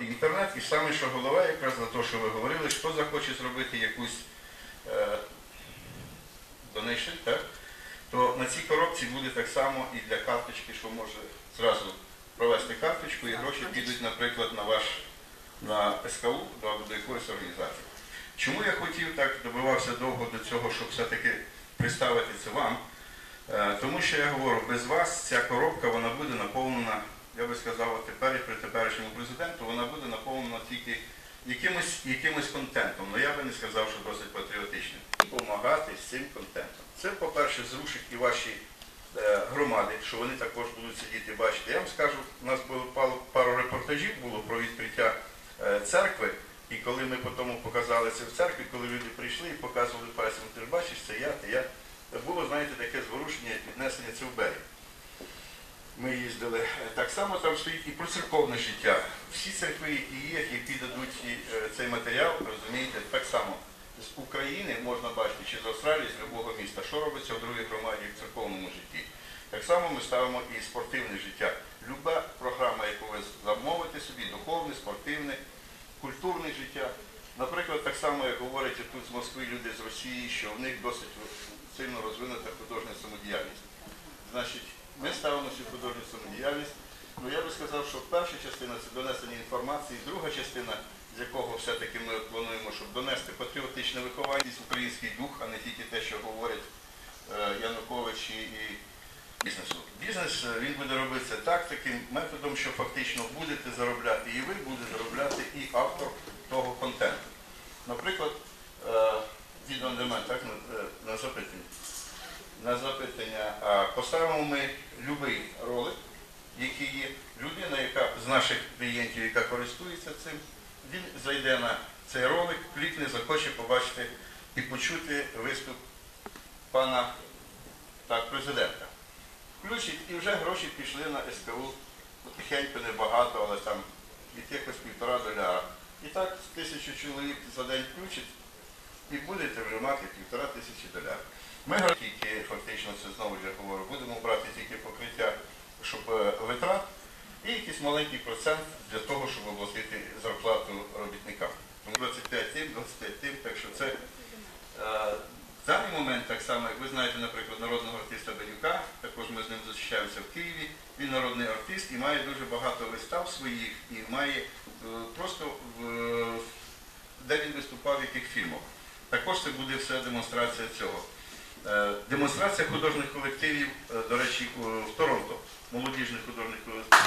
Інтернет і саме що голова, якраз за те, що ви говорили, хто захоче зробити якусь е, донейшн, так? то на цій коробці буде так само і для карточки, що може зразу провести карточку, і гроші підуть, наприклад, на ваш на СКУ до, до якоїсь організації. Чому я хотів так добивався довго до цього, щоб все-таки представити це вам? Е, Тому що я говорю, без вас ця коробка вона буде наповнена, я би сказав, тепер і при теперішньому президенту, вона буде наповнена тільки якимось, якимось контентом. Ну я би не сказав, що досить патріотичним. І допомагати з цим контентом. Це, по-перше, зрушить і ваші е, громади, що вони також будуть сидіти і бачити. Я вам скажу, у нас було пару, репортажів було про відкриття е, церкви. І коли ми потім показали це в церкві, коли люди прийшли і показували пальцем, ти ж бачиш, це я, це я. Було, знаєте, таке зворушення, як піднесення це в берег. Ми їздили. Так само там стоїть і про церковне життя. Всі церкви, які є, які дадуть е, цей матеріал, розумієте, так само з України можна бачити, чи з Австралії, з будь-якого міста, що робиться в другій громаді в церковному житті. Так само ми ставимо і спортивне життя. Люба програма, яку ви замовите собі, духовне, спортивне, культурне життя. Наприклад, так само, як говорять тут з Москви люди з Росії, що в них досить сильно розвинута художня самодіяльність. Значить, ми ставимо цю художню самодіяльність. Ну я би сказав, що перша частина це донесення інформації, друга частина, з якого все-таки ми плануємо, щоб донести патріотичне виховання, український дух, а не тільки те, що говорять е, Янукович і, бізнесу. Бізнес е, він буде робитися так, таким методом, що фактично будете заробляти і ви, буде заробляти і автор того контенту. Наприклад, е, відео так, на запитання. На запитання а, поставимо ми будь-який ролик, який є людина, яка з наших клієнтів, яка користується цим, він зайде на цей ролик, клікне, захоче побачити і почути виступ пана так, президента. Включить і вже гроші пішли на СКУ. Потихеньку небагато, але там якихось півтора доляра. І так тисячу чоловік за день включить і будете вже мати півтора тисячі долярів. Ми тільки фактично це знову ж я говорю, будемо брати тільки покриття, щоб е, витрат і якийсь маленький процент для того, щоб оплатити зарплату робітникам. 25 тим, 25 тим, так що це е, в даний момент так само, як ви знаєте, наприклад, народного артиста Бенюка, також ми з ним зустрічаємося в Києві. Він народний артист і має дуже багато вистав своїх, і має е, просто де він виступав, в яких фільмах. Також це буде все демонстрація цього. Е, Демонстрація художніх колективів, е, до речі, в Торонто, молодіжних художніх колективів.